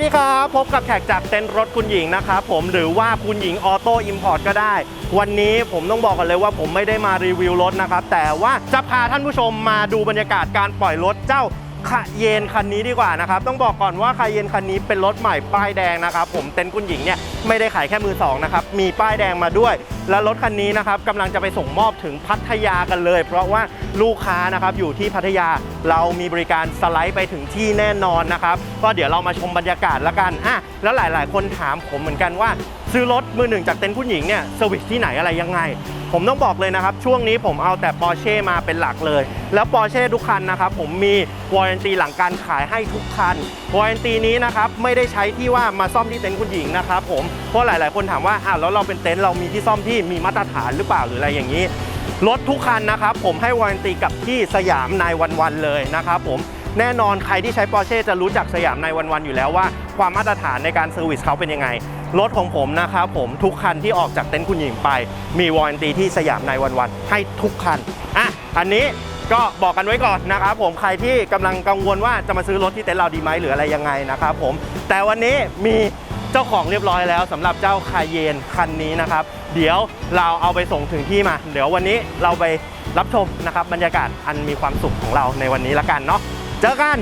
ดีครับ พบกับแขกจากเต็นท์รถคุณหญิงนะครับผมหรือว่าคุณหญิงออโต้อิมพอร์ตก็ได้ วันนี้ผมต้องบอกกันเลยว่าผมไม่ได้มารีวิวรถนะครับ แต่ว่าจะพาท่านผู้ชมมาดูบรรยากาศการปล่อยรถเจ้า คาเยนคันนี้ดีกว่านะครับ ต้องบอกก่อนว่าคาเยนคันนี้เป็นรถใหม่ป้ายแดงนะครับ ผมเต็นท์คุณหญิงเนี่ยไม่ได้ขายแค่มือสองนะครับ มีป้ายแดงมาด้วย และรถคันนี้นะครับกำลังจะไปส่งมอบถึงพัทยากันเลย เพราะว่าลูกค้านะครับอยู่ที่พัทยาเรามีบริการสไลด์ไปถึงที่แน่นอนนะครับ ก็เดี๋ยวเรามาชมบรรยากาศละกันอะแล้วหลาย ๆ คนถามผมเหมือนกันว่า ซื้อรถมือหนึ่งจากเต็นท์ผู้หญิงเนี่ยเซอร์วิสที่ไหนอะไรยังไง ผมต้องบอกเลยนะครับ ช่วงนี้ผมเอาแต่ปอร์เช่มาเป็นหลักเลย แล้วปอร์เช่ทุกคันนะครับผมมีวอร์ a n ตีหลังการขายให้ทุกคันวอร์ a n ตีนี้นะครับไม่ได้ใช้ที่ว่ามาซ่อมที่เต็นท์คุณหญิงนะครับผมเพราะหลาย ๆ คนถามว่าอ้าวแล้วเราเป็นเต็นท์เรามีที่ซ่อมที่มีมาตรฐานหรือเปล่าหรืออะไรอย่างนี้รถทุกคันนะครับผมให้วอร์ a n ตีกับที่สยามนายวันวันๆเลยนะครับผมแน่นอนใครที่ใช้ปอร์เช่จะรู้จักสยามนายวันวันๆอยู่แล้วว่า ความมาตรฐานในการเซอร์วิสเขาเป็นยังไง รถของผมนะครับผมทุกคันที่ออกจากเต็นท์คุณหญิงไป มีวอร์ a n ตีที่สยามนวันวันๆให้ทุกคันอะอันนี้ก็บอกกันไว้ก่อนนะครับผมใครที่กำลังกังวลว่าจะมาซื้อรถที่เต็นท์เราดีไหมหรืออะไรยังไงนะครับผมแต่วันนี้มีเจ้าของเรียบร้อยแล้วสำหรับเจ้าคายเยนคันนี้นะครับ เดี๋ยวเราเอาไปส่งถึงที่มา เดี๋ยววันนี้เราไปรับชมนะครับบรรยากาศอันมีความสุขของเราในวันนี้ละกันเนาะเจอกัน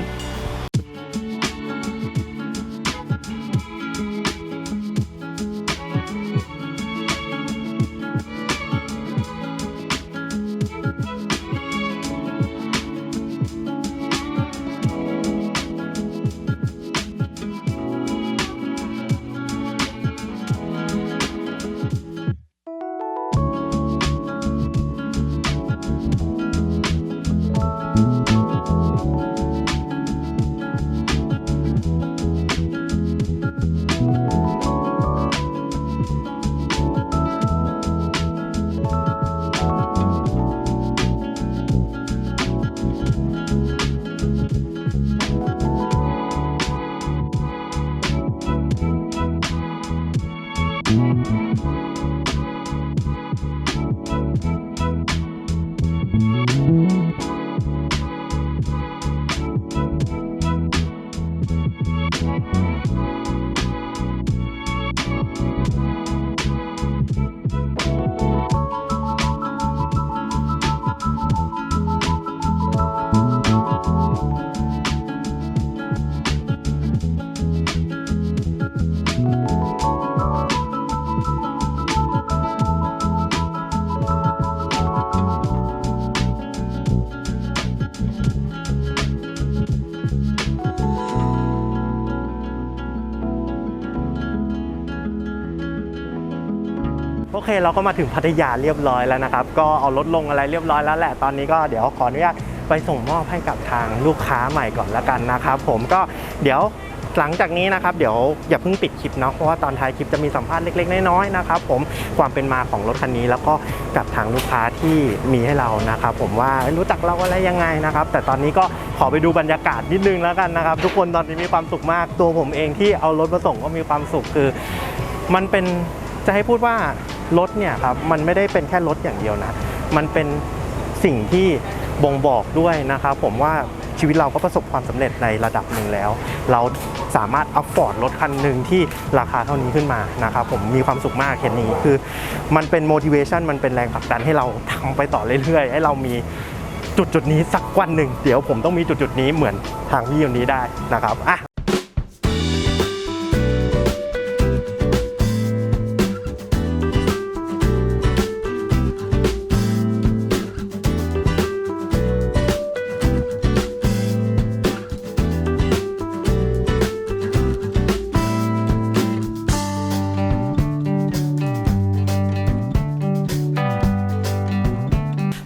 อเคเราก็มาถึงพัทยาเรียบร้อยแล้วนะครับ ก็เอารถลงอะไรเรียบร้อยแล้วแหละตอนนี้ก็เดี๋ยวขออนุญาตไปส่งมอบให้กับทางลูกค้าใหม่ก่อนละกันนะครับ ผมก็เดี๋ยวหลังจากนี้นะครับเดี๋ยวอย่าเพิ่งปิดคลิปเนาะเพราะว่าตอนท้ายคลิปจะมีสัมภาษณ์เล็กๆน้อยๆนะครับผมความเป็นมาของรถคันนี้ แล้วก็กับทางลูกค้าที่มีให้เรานะครับผมว่ารู้จักเราอะไรยังไงนะครับ แต่ตอนนี้ก็ขอไปดูบรรยากาศนิดนึงแล้วกันนะครับ ทุกคนตอนนี้มีความสุขมากตัวผมเองที่เอารถมาส่งก็มีความสุขคือ มันเป็นจะให้พูดว่า รถเนี่ยครับมันไม่ได้เป็นแค่รถอย่างเดียวนะ มันเป็นสิ่งที่บ่งบอกด้วยนะครับผมว่าชีวิตเราก็ประสบความสำเร็จในระดับหนึ่งแล้ว เราสามารถอัฟฟอร์ดรถคันหนึ่งที่ราคาเท่านี้ขึ้นมานะครับผมมีความสุขมากเห็นนี้คือ มันเป็น motivation มันเป็นแรงผลักดันให้เราทำไปต่อเรื่อยๆ ให้เรามีจุดจุดนี้สักวันหนึ่ง เดี๋ยวผมต้องมีจุดจุดนี้เหมือนทางพี่คนนี้ได้นะครับอะ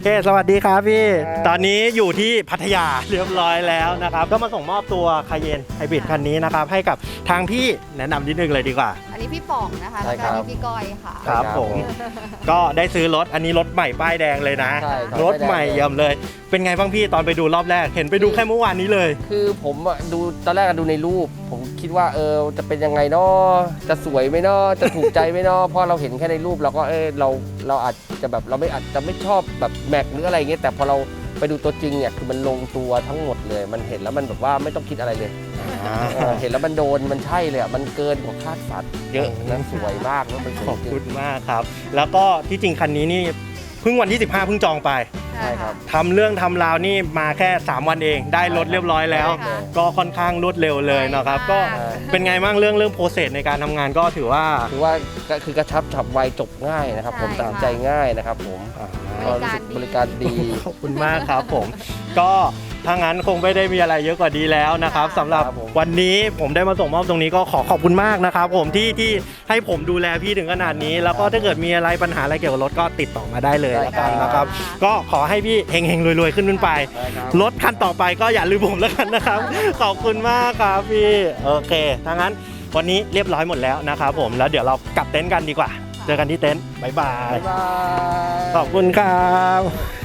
เคสวัสดีครับพี่ ตอนนี้อยู่ที่พัทยาเรียบร้อยแล้วนะครับ ก็มาส่งมอบตัวคาเยนไฮบริดคันนี้นะครับ ให้กับทางพี่แนะนำนิดนึงเลยดีกว่า อันนี้พี่ป๋องนะคะใช่แล้วครัก็บอันนี้พี่ก้อยค่ะ ครับผม ก็ได้ซื้อรถอันนี้รถใหม่ป้ายแดงเลยนะ ใช่ครับ รถใหม่เยี่ยมเลย เป็นไงบ้างพี่ตอนไปดูรอบแรก เห็นไปดูแค่เมื่อวานนี้เลย คือผมอะดูตอนแรกอะดูในรูป ผม คิดว่าเออจะเป็นยังไงเนาะจะสวยไหมเนาะจะถูกใจไหมเนาะเพราะเราเห็นแค่ในรูปเราก็เออเราเราอาจจะแบบเราไม่อาจจะไม่ชอบแบบแม็กหรืออะไรเงี้ยแต่พอเราไปดูตัวจริงเนี่ยคือมันลงตัวทั้งหมดเลย มันเห็นแล้วมันแบบว่าไม่ต้องคิดอะไรเลยอ่าเออเห็นแล้วมันโดนมันใช่เลยอะมันเกินกว่าคาดฝันเยอะนะสวยมากแล้วมันสขวอยบจริคุงณมากครับ แล้วก็ที่จริงคันนี้นี่ เพิ่งวันที่15เพิ่งจองไปใช่ครับ ทำเรื่องทำราวนี่มาแค่ 3 วันเองได้รถเรียบร้อยแล้ว ใช่ค่ะก็ค่อนข้างรวดเร็วเลยนะครับก็ใช่เป็นไงบ้างเรื่องเรื่องโปรเซสในการทำงานก็ถือว่าคือว่าก็คือกระชับฉับไวจบง่ายนะครับ ผมใช่ตัดสินค่ะใจง่ายนะครับผมอ่าก็รู้สึกบริการดี ขอบคุณมากครับผม ก็ ถ้างั้นคงไม่ได้มีอะไรเยอะกว่าดีแล้วนะครับค่ะสำหรับครับผม วันนี้ผมได้มาส่งมอบตรงนี้ก็ขอขอบคุณมากนะครับ ผมที่ที่ให้ผมดูแลพี่ถึงขนาดนี้ แล้วก็ถ้าเกิดมีอะไรปัญหาอะไรเกี่ยวกับรถก็ติดต่อมาได้เลยแล้วกันนะครับ ก็ขอให้พี่เฮงๆรวยๆขึ้นขึ้นไป ได้ครับ รถคันต่อไปก็อย่าลืมผมแล้วกันนะครับ ขอบคุณมากครับพี่โอเคถ้างั้นวันนี้เรียบร้อยหมดแล้วนะครับผมแล้วเดี๋ยวเรากลับเต็นท์กันดีกว่า เจอกันที่เต็นท์บ๊ายบาย บ๊ายบาย ขอบคุณครับ